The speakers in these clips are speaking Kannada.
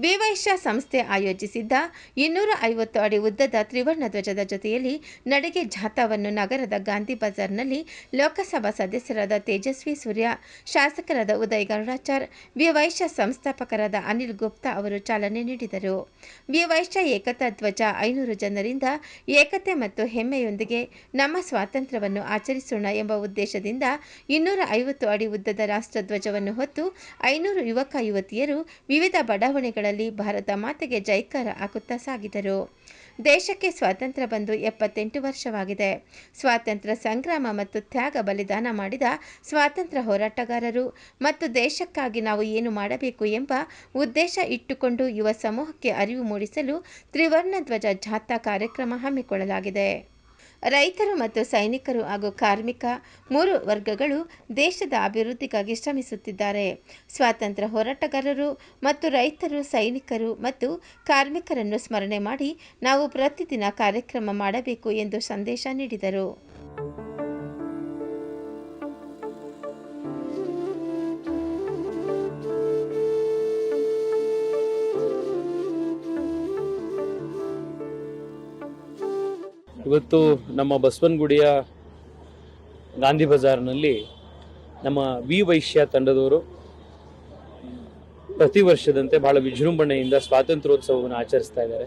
ವಿವೈಶ್ಯ ಸಂಸ್ಥೆ ಆಯೋಜಿಸಿದ್ದ ಇನ್ನೂರ ಐವತ್ತು ಅಡಿ ಉದ್ದದ ತ್ರಿವರ್ಣ ಧ್ವಜದ ಜೊತೆಯಲ್ಲಿ ನಡಿಗೆ ಜಾಥಾವನ್ನು ನಗರದ ಗಾಂಧಿ ಬಜಾರ್ನಲ್ಲಿ ಲೋಕಸಭಾ ಸದಸ್ಯರಾದ ತೇಜಸ್ವಿ ಸೂರ್ಯ, ಶಾಸಕರಾದ ಉದಯ್ ಗರುಡಾಚಾರ್, ವಿವೈಶ್ಯ ಸಂಸ್ಥಾಪಕರಾದ ಅನಿಲ್ ಗುಪ್ತಾ ಅವರು ಚಾಲನೆ ನೀಡಿದರು. ವಿವೈಶ್ಯ ಏಕತಾ ಧ್ವಜ ಐನೂರು ಜನರಿಂದ ಏಕತೆ ಮತ್ತು ಹೆಮ್ಮೆಯೊಂದಿಗೆ ನಮ್ಮ ಸ್ವಾತಂತ್ರ್ಯವನ್ನು ಆಚರಿಸೋಣ ಎಂಬ ಉದ್ದೇಶದಿಂದ ಇನ್ನೂರ ಐವತ್ತು ಅಡಿ ಉದ್ದದ ರಾಷ್ಟ್ರಧ್ವಜವನ್ನು ಹೊತ್ತು ಐನೂರು ಯುವಕ ಯುವತಿಯರು ವಿವಿಧ ಬಡಾವಣೆಗಳಲ್ಲಿ ಭಾರತ ಮಾತೆಗೆ ಜೈಕಾರ ಹಾಕುತ್ತಾ ಸಾಗಿದರು. ದೇಶಕ್ಕೆ ಸ್ವಾತಂತ್ರ್ಯ ಬಂದು ಎಪ್ಪತ್ತೆಂಟು ವರ್ಷವಾಗಿದೆ. ಸ್ವಾತಂತ್ರ್ಯ ಸಂಗ್ರಾಮ ಮತ್ತು ತ್ಯಾಗ ಬಲಿದಾನ ಮಾಡಿದ ಸ್ವಾತಂತ್ರ್ಯ ಹೋರಾಟಗಾರರು ಮತ್ತು ದೇಶಕ್ಕಾಗಿ ನಾವು ಏನು ಮಾಡಬೇಕು ಎಂಬ ಉದ್ದೇಶ ಇಟ್ಟುಕೊಂಡು ಯುವ ಸಮೂಹಕ್ಕೆ ಅರಿವು ಮೂಡಿಸಲು ತ್ರಿವರ್ಣ ಧ್ವಜ ಜಾಥಾ ಕಾರ್ಯಕ್ರಮ ಹಮ್ಮಿಕೊಳ್ಳಲಾಗಿದೆ. ರೈತರು ಮತ್ತು ಸೈನಿಕರು ಹಾಗೂ ಕಾರ್ಮಿಕ ಮೂರು ವರ್ಗಗಳು ದೇಶದ ಅಭಿವೃದ್ಧಿಗಾಗಿ ಶ್ರಮಿಸುತ್ತಿದ್ದಾರೆ. ಸ್ವಾತಂತ್ರ್ಯ ಹೋರಾಟಗಾರರು ಮತ್ತು ರೈತರು, ಸೈನಿಕರು ಮತ್ತು ಕಾರ್ಮಿಕರನ್ನು ಸ್ಮರಣೆ ಮಾಡಿ ನಾವು ಪ್ರತಿದಿನ ಕಾರ್ಯಕ್ರಮ ಮಾಡಬೇಕು ಎಂದು ಸಂದೇಶ ನೀಡಿದರು. ಇವತ್ತು ನಮ್ಮ ಬಸವನಗುಡಿಯ ಗಾಂಧಿ ಬಜಾರ್ನಲ್ಲಿ ನಮ್ಮ ವಿ ವೈಶ್ಯ ತಂಡದವರು ಪ್ರತಿ ವರ್ಷದಂತೆ ಬಹಳ ವಿಜೃಂಭಣೆಯಿಂದ ಸ್ವಾತಂತ್ರ್ಯೋತ್ಸವವನ್ನು ಆಚರಿಸ್ತಾ ಇದ್ದಾರೆ.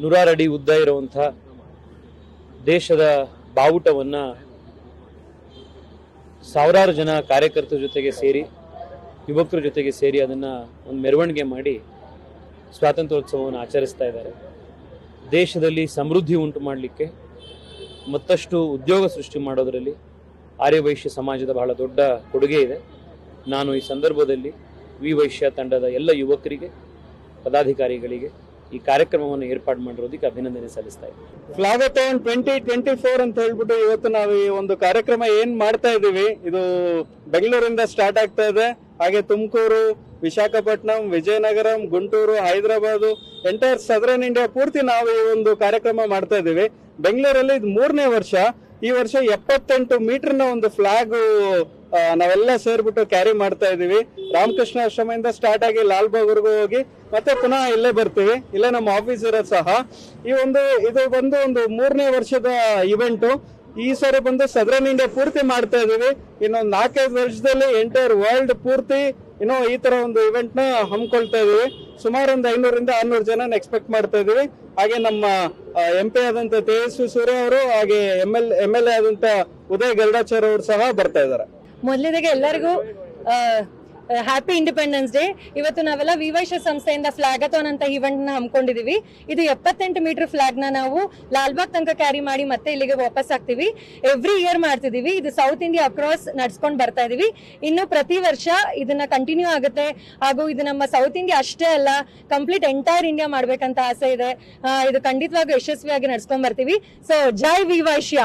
ನೂರಾರು ಅಡಿ ಉದ್ದ ಇರುವಂಥ ದೇಶದ ಬಾವುಟವನ್ನು ಸಾವಿರಾರು ಜನ ಕಾರ್ಯಕರ್ತರ ಜೊತೆಗೆ ಸೇರಿ, ಯುವಕರ ಜೊತೆಗೆ ಸೇರಿ ಅದನ್ನು ಒಂದು ಮೆರವಣಿಗೆ ಮಾಡಿ ಸ್ವಾತಂತ್ರ್ಯೋತ್ಸವವನ್ನು ಆಚರಿಸ್ತಾ ಇದ್ದಾರೆ. ದೇಶದಲ್ಲಿ ಸಮೃದ್ಧಿ ಉಂಟು ಮಾಡಲಿಕ್ಕೆ ಮತ್ತಷ್ಟು ಉದ್ಯೋಗ ಸೃಷ್ಟಿ ಮಾಡೋದರಲ್ಲಿ ಆರ್ಯವೈಶ್ಯ ಸಮಾಜದ ಬಹಳ ದೊಡ್ಡ ಕೊಡುಗೆ ಇದೆ. ನಾನು ಈ ಸಂದರ್ಭದಲ್ಲಿ ವಿ ವೈಶ್ಯ ತಂಡದ ಎಲ್ಲ ಯುವಕರಿಗೆ, ಪದಾಧಿಕಾರಿಗಳಿಗೆ ಈ ಕಾರ್ಯಕ್ರಮವನ್ನು ಏರ್ಪಾಡು ಮಾಡಿರೋದಕ್ಕೆ ಅಭಿನಂದನೆ ಸಲ್ಲಿಸ್ತಾ ಇದ್ದೀನಿ. ಫ್ಲಾಗಥಾನ್ ಟ್ವೆಂಟಿ ಟ್ವೆಂಟಿ ಫೋರ್ ಅಂತ ಹೇಳ್ಬಿಟ್ಟು ಇವತ್ತು ನಾವು ಈ ಒಂದು ಕಾರ್ಯಕ್ರಮ ಏನು ಮಾಡ್ತಾ ಇದ್ದೀವಿ ಇದು ಬೆಂಗಳೂರಿಂದ ಸ್ಟಾರ್ಟ್ ಆಗ್ತಾ ಇದೆ. ಹಾಗೆ Tumakuru Visakhapatnam Vizianagaram, Guntur, Hyderabad entire southern India ಪೂರ್ತಿ ನಾವು ಈ ಒಂದು ಕಾರ್ಯಕ್ರಮ ಮಾಡ್ತಾ ಇದ್ದೀವಿ. ಬೆಂಗಳೂರಲ್ಲಿ ಇದು ಮೂರನೇ ವರ್ಷ. ಈ ವರ್ಷ ಎಪ್ಪತ್ತೆಂಟು ಮೀಟರ್ನ ಒಂದು ಫ್ಲಾಗ್ ನಾವೆಲ್ಲ ಸೇರ್ಬಿಟ್ಟು ಕ್ಯಾರಿ ಮಾಡ್ತಾ ಇದೀವಿ ರಾಮಕೃಷ್ಣ ಆಶ್ರಮದಿಂದ ಸ್ಟಾರ್ಟ್ ಆಗಿ ಲಾಲ್ಬಾಗ್ವರೆಗೂ ಹೋಗಿ ಮತ್ತೆ ಪುನಃ ಇಲ್ಲೇ ಬರ್ತೀವಿ. ಇಲ್ಲೇ ನಮ್ಮ ಆಫೀಸ್ ಇರೋದು ಸಹ. ಈ ಒಂದು, ಇದು ಬಂದು ಒಂದು ಮೂರನೇ ವರ್ಷದ ಇವೆಂಟು ಈ ಸಾರಿ ಬಂದು ಸದರನ್ ಇಂಡಿಯಾ ಪೂರ್ತಿ ಮಾಡ್ತಾ ಇದೀವಿ ಇನ್ನೊಂದು ನಾಲ್ಕೈದು ವರ್ಷದಲ್ಲಿ ಎಂಟೈರ್ ವರ್ಲ್ಡ್ ಪೂರ್ತಿ ಇನ್ನೂ ಈ ತರ ಒಂದು ಇವೆಂಟ್ನ ಹಮ್ಮಿಕೊಳ್ತಾ ಇದೀವಿ ಸುಮಾರು ಒಂದು ಐನೂರಿಂದ ಆರ್ನೂರು ಜನ ಎಕ್ಸ್ಪೆಕ್ಟ್ ಮಾಡ್ತಾ ಇದೀವಿ ಹಾಗೆ ನಮ್ಮ ಎಂ ಪಿ ಆದಂತ ತೇಜಸ್ವಿ ಸೂರ್ಯ ಅವರು, ಹಾಗೆ M L M L A ಆದಂತ ಉದಯ್ ಗರುಡಾಚಾರ್ಯ ಅವರು ಸಹ ಬರ್ತಾ ಇದ್ದಾರೆ. ಮೊದಲಿಗೆ ಎಲ್ಲರಿಗೂ ಹ್ಯಾಪಿ ಇಂಡಿಪೆಂಡೆನ್ಸ್ ಡೇ ಇವತ್ತು ನಾವೆಲ್ಲ ವಿವೈಶ ಸಂಸ್ಥೆಯಿಂದ ಫ್ಲಾಗಥಾನ್ ಅಂತ ಈವೆಂಟ್ನ ಹಮ್ಮಿಕೊಂಡಿದೀವಿ. ಇದು ಎಪ್ಪತ್ತೆಂಟು ಮೀಟರ್ ಫ್ಲಾಗ್ನ ನಾವು ಲಾಲ್ಬಾಗ್ ತನಕ ಕ್ಯಾರಿ ಮಾಡಿ ಮತ್ತೆ ಇಲ್ಲಿಗೆ ವಾಪಸ್ ಆಗ್ತೀವಿ. ಎವ್ರಿ ಇಯರ್ ಮಾಡ್ತಿದೀವಿ. ಇದು ಸೌತ್ ಇಂಡಿಯಾ ಅಕ್ರಾಸ್ ನಡ್ಸ್ಕೊಂಡು ಬರ್ತಾ ಇದೀವಿ. ಇನ್ನು ಪ್ರತಿ ವರ್ಷ ಇದನ್ನ ಕಂಟಿನ್ಯೂ ಆಗುತ್ತೆ. ಹಾಗೂ ಇದು ನಮ್ಮ ಸೌತ್ ಇಂಡಿಯಾ ಅಷ್ಟೇ ಅಲ್ಲ ಕಂಪ್ಲೀಟ್ ಎಂಟೈರ್ ಇಂಡಿಯಾ ಮಾಡ್ಬೇಕಂತ ಆಸೆ ಇದೆ. ಇದು ಖಂಡಿತವಾಗೂ ಯಶಸ್ವಿಯಾಗಿ ನಡ್ಸ್ಕೊಂಡ್ ಬರ್ತೀವಿ. ಸೊ ಜೈ ವಿವೈಶ್ಯ